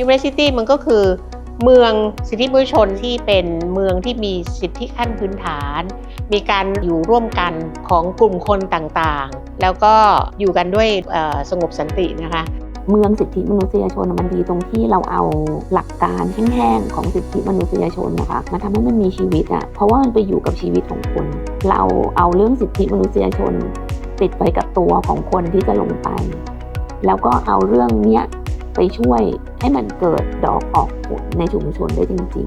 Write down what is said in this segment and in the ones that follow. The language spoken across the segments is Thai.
Human City มันก็คือเมืองสิทธิมนุษยชนที่เป็นเมืองที่มีสิทธิขั้นพื้นฐาน มีการอยู่ร่วมกันของกลุ่มคนต่างๆ แล้วก็อยู่กันด้วยสงบสันตินะคะเมืองสิทธิมนุษยชนมันดีตรงที่เราเอาหลักการแห้งๆของสิทธิมนุษยชนนะคะมาทำให้มันมีชีวิตอะเพราะว่ามันไปอยู่กับชีวิตของคน เราเอาเรื่องสิทธิมนุษยชน ติดไว้กับตัวของคนที่จะลงไป แล้วก็เอาเรื่องเนี้ยไปช่วย ให้มันเกิดดอกออกผลในชุมชนได้จริง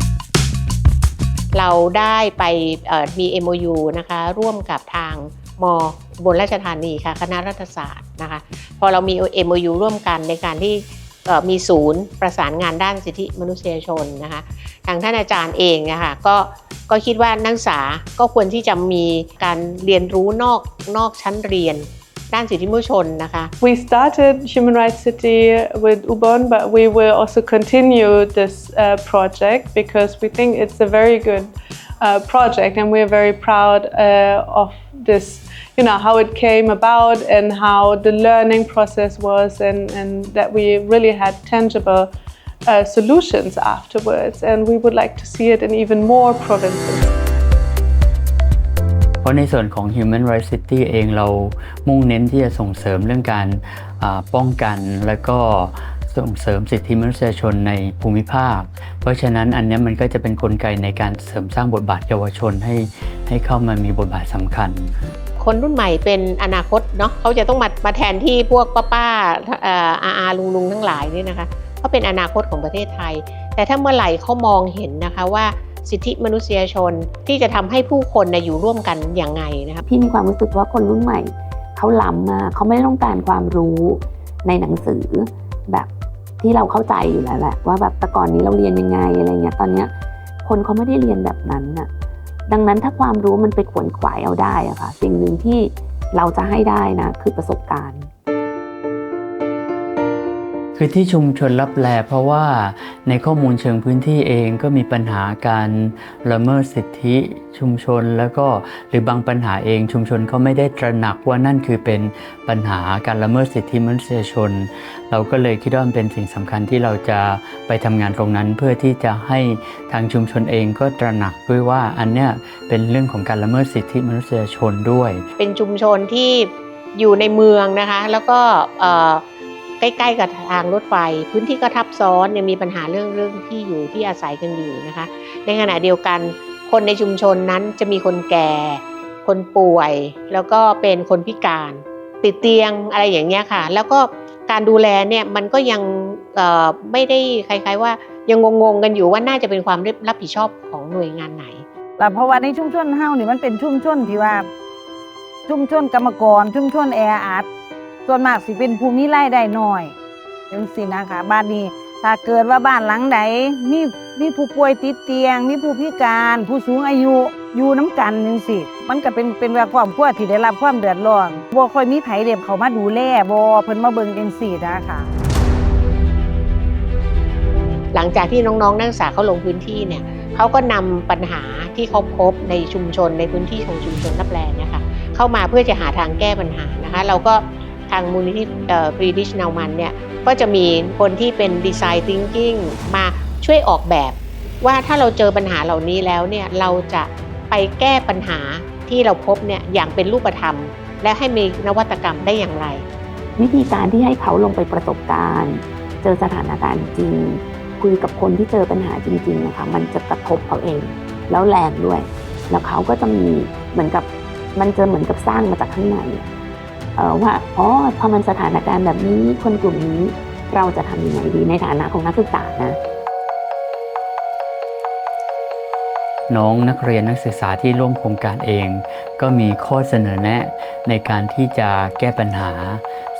ๆเราได้ไปเอ่อมี MOU นะคะร่วมกับทางมบนราชธานีค่ะคณะรัฐศาสตร์นะคะพอเรามี MOU ร่วมกันในการที่มีศูนย์ประสานงานด้านสิทธิมนุษยชนนะคะทางท่านอาจารย์เองนะคะก็ก็คิดว่านักศึกษาก็ควรที่จะมีการเรียนรู้นอกนอกชั้นเรียน ด้านสิทธิมนุษยชนนะคะ We started Human Rights City with Ubon, but we will also continue this uh, project because we think it's a very good uh, project and we're very proud uh, of this, you know, how it came about and how the learning process was and, and that we really had tangible uh, solutions afterwards. And we would like to see it in even more provinces. เพราะในส่วนของ Human Rights City เองเรามุ่งเน้นที่จะส่งเสริมเรื่องการป้องกันและก็ส่งเสริมสิทธิมนุษยชนในภูมิภาค เพราะฉะนั้นอันนี้มันก็จะเป็นนกลไกในการเสริมสร้างบทบาทเยาวชนให้ให้เข้ามามีบทบาทสำคัญ คนรุ่นใหม่เป็นอนาคตเนาะเขาจะต้องมามาแทนที่พวกป้าป้าๆเอ่ออาอาลุงลุงทั้งหลายนี่นะคะเขาเป็นอนาคตของประเทศไทย แต่ถ้าเมื่อไหร่เขามองเห็นนะคะว่า สิทธิมนุษยชน ที่จะทำให้ผู้คนนะอยู่ร่วมกันอย่างไงนะคะพี่มีความรู้สึกว่าคนรุ่นใหม่เขาล้ำมากเขาไม่ต้องการความรู้ในหนังสือแบบที่เราเข้าใจอยู่แล้วแหละว่าแบบแต่ก่อนนี้เราเรียนยังไงอะไรเงี้ยตอนเนี้ยคนเขาไม่ได้เรียนแบบนั้นน่ะดังนั้นถ้าความรู้มันไปขวนขวายเอาได้อะค่ะสิ่งหนึ่งที่เราจะให้ได้นะคือประสบการณ์ คือที่ชุมชนรับแลเพราะว่าในข้อมูลเชิงพื้นที่เองก็มีปัญหาการละเมิดสิทธิชุมชนแล้วก็หรือบางปัญหาเองชุมชนเขาไม่ได้ตระหนักว่านั่นคือเป็นปัญหาการละเมิดสิทธิมนุษยชน เราก็เลยคิดว่ามันเป็นสิ่งสำคัญที่เราจะไปทำงานตรงนั้น เพื่อที่จะให้ทางชุมชนเองก็ตระหนักด้วยว่าอันเนี้ยเป็นเรื่องของการละเมิดสิทธิมนุษยชนด้วย เป็นชุมชนที่อยู่ในเมืองนะคะแล้วก็ ใกล้ๆกับทางรถไฟ พื้นที่ก็ทับซ้อนยังมีปัญหาเรื่องเรื่องที่อยู่ที่อาศัยกันอยู่นะคะ ในขณะเดียวกันคนในชุมชนนั้นจะมีคนแก่ คนป่วย แล้วก็เป็นคนพิการติดเตียงอะไรอย่างเงี้ยค่ะ แล้วก็การดูแลเนี่ยมันก็ยังไม่ได้คล้ายๆว่ายังงงๆกันอยู่ว่าน่าจะเป็นความรับผิดชอบของหน่วยงานไหนแล้วเพราะว่าในชุมชนเฮานี่มันเป็นชุมชนที่ว่า ชุมชนกรรมกรชุมชนแออัด ส่วนมากสิเป็นภูมิไรายได้น้อยจังสินะคะบ้านนี้ถ้าเกิดว่าบ้านหลังใดมีมีผู้ป่วยติดเตียง มีผู้พิการ ผู้สูงอายุอยู่น้ำกันจังสิ มันก็เป็นเป็นว่าความครัวที่ได้รับความเดือดร้อนบ่ค่อยมีไผเด็บเขามาดูแลบ่เพิ่นมาเบิ่งจังซี่นะคะหลังจากที่น้องๆนักศึกษาเขาลงพื้นที่เนี่ยเขาก็นำปัญหาที่เขาพบในชุมชนในพื้นที่ของชุมชนรับแลเนี่ยค่ะเข้ามาเพื่อจะหาทางแก้ปัญหานะคะ เราก็ ทางมูลนิธิฟรีดิชนามันเนี่ยก็จะมีคนที่เป็นดีไซน์ thinking มาช่วยออกแบบ ว่าถ้าเราเจอปัญหาเหล่านี้แล้วเนี่ยเราจะไปแก้ปัญหาที่เราพบเนี่ยอย่างเป็นรูปธรรม และให้มีนวัตกรรมได้อย่างไร วิธีการที่ให้เขาลงไปประสบการณ์ เจอสถานการณ์จริง คุยกับคนที่เจอปัญหาจริงๆนะคะมันจะกระทบเขาเอง แล้วแรงด้วย แล้วเขาก็จะมีเหมือนกับมันจะเหมือนกับสร้างมาจากข้างใน ว่าอ๋อพอมันสถานการณ์แบบนี้คนกลุ่มนี้เราจะทำยังไงดีในฐานะของนักศึกษานะน้องนักเรียนนักศึกษาที่ร่วมโครงการเอง ก็มีข้อเสนอแนะในการที่จะแก้ปัญหา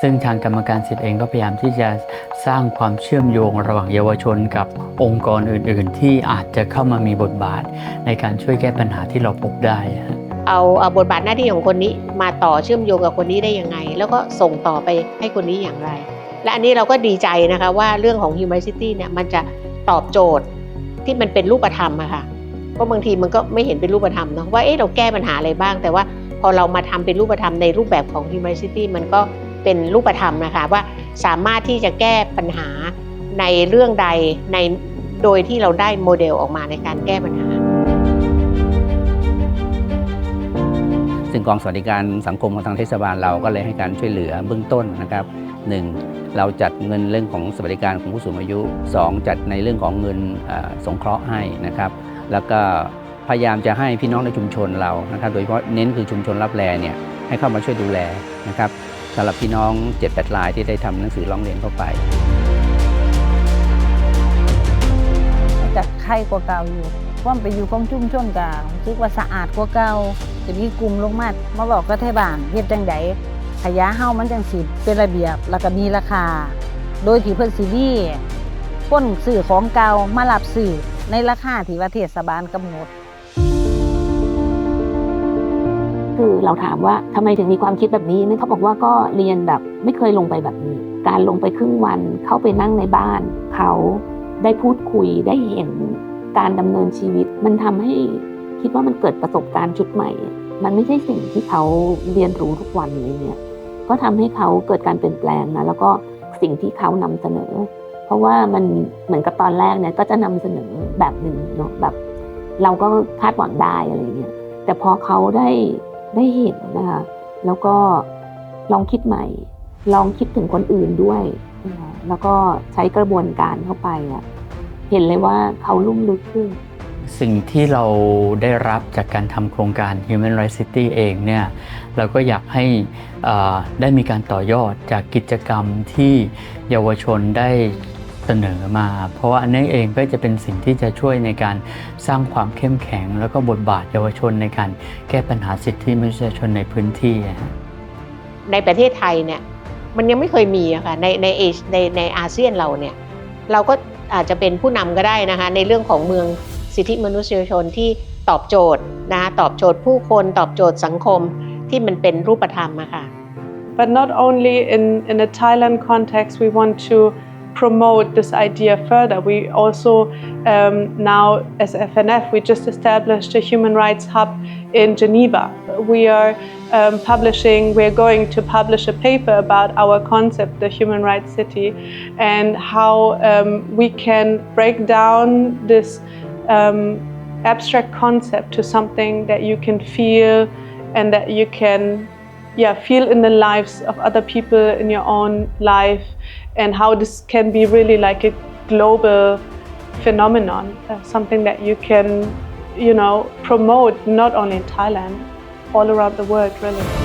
ซึ่งทางกรรมการสิทธิ์เองก็พยายามที่จะสร้างความเชื่อมโยงระหว่างเยาวชนกับองค์กรอื่น ๆ ที่อาจจะเข้ามามีบทบาท ในการช่วยแก้ปัญหาที่เราพบได้ เอาเอาบทบาทหน้าที่ของคนนี้มาต่อเชื่อมโยงกับคนนี้ได้ยังไง แล้วก็ส่งต่อไปให้คนนี้อย่างไร และอันนี้เราก็ดีใจนะคะว่าเรื่องของ humanity เนี่ยมันจะตอบโจทย์ที่มันเป็นรูปธรรมอะค่ะเพราะบางทีมันก็ไม่เห็นเป็นรูปธรรมเนาะว่าเอ๊ะเราแก้ปัญหาอะไรบ้าง แต่ว่าพอเรามาทำเป็นรูปธรรมในรูปแบบของ humanity มันก็เป็นรูปธรรมนะคะว่าสามารถที่จะแก้ปัญหาในเรื่องใดในโดยที่เราได้โมเดลออกมาในการแก้ปัญหา กองสวัสดิการสังคมของทางเทศบาลเราก็เลยให้การช่วยเหลือเบื้องต้นนะครับหนึ่งเราจัดเงินเรื่องของสวัสดิการของผู้สูงอายุ 2 จัดในเรื่องของเงินสงเคราะห์ให้นะครับ แล้วก็พยายามจะให้พี่น้องในชุมชนเรานะครับ โดยเฉพาะเน้นคือชุมชนรับแลเนี่ยให้เข้ามาช่วยดูแลนะครับสำหรับพี่น้อง7-8รายที่ได้ทำหนังสือร้องเรียนเข้าไปจะไข้กว่าเก่าอยู่ความไปอยู่ของชุมชนการู้สึกว่าสะอาดกว่าเก่า จะมีกลุ่มลงมามาบอกก็ไทยบ้านเฮ็ดจังไดขยะเฮามันจังสิเป็นระเบียบแล้วก็มีราคา โดยที่เพิ่นสิมีคนซื้อของเก่ามารับซื้อในราคาที่ว่าเทศบาลกำหนด คือเราถามว่าทำไมถึงมีความคิดแบบนี้นั่นเขาบอกว่าก็เรียนแบบไม่เคยลงไปแบบนี้ การลงไปครึ่งวันเข้าไปนั่งในบ้าน เขาได้พูดคุยได้เห็นการดำเนินชีวิต มันทำให้ คิดว่ามันเกิดประสบการณ์ชุดใหม่ มันไม่ใช่สิ่งที่เขาเรียนรู้ทุกวันนี้เนี่ยก็ทำให้เขาเกิดการเปลี่ยนแปลงนะแล้วก็สิ่งที่เขานำเสนอ เพราะว่ามันเหมือนกับตอนแรกเนี่ยก็จะนำเสนอแบบหนึ่งเนาะแบบ เราก็คาดหวังได้อะไรเงี้ยแต่พอเขาได้ได้เห็นนะคะแล้วก็ลองคิดใหม่ ลองคิดถึงคนอื่นด้วยแล้วก็ใช้กระบวนการเข้าไปอะเห็นเลยว่าเขาลุ่มลึกขึ้น สิ่งที่เราได้รับจากการทำโครงการ Human Rights City เองเนี่ยเราก็อยากให้ได้มีการต่อยอดจากกิจกรรมที่เยาวชนได้เสนอมา เพราะว่าอันนี้เองก็จะเป็นสิ่งที่จะช่วยในการสร้างความเข้มแข็ง แล้วก็บทบาทเยาวชนในการแก้ปัญหาสิทธิมนุษยชนในพื้นที่ ในประเทศไทยเนี่ยมันยังไม่เคยมีอะค่ะในในเอชในในอาเซียนเราเนี่ยเราก็อาจจะเป็นผู้นำก็ได้นะคะในเรื่องของเมือง สิทธิมนุษยชนที่ตอบโจทย์นะคะตอบโจทย์ผู้คนตอบโจทย์สังคมที่มันเป็นรูปธรรมอะค่ะ But not only in, in a Thailand context, we want to promote this idea further. We also um, now, as FNF, we just established a human rights hub in Geneva. We are um, publishing, we're going to publish a paper about our concept, the human rights city, and how um, we can break down this um, abstract concept to something that you can feel and that you can yeah feel in the lives of other people in your own life and how this can be really like a global phenomenon uh, something that you can you know promote not only in thailand all around the world really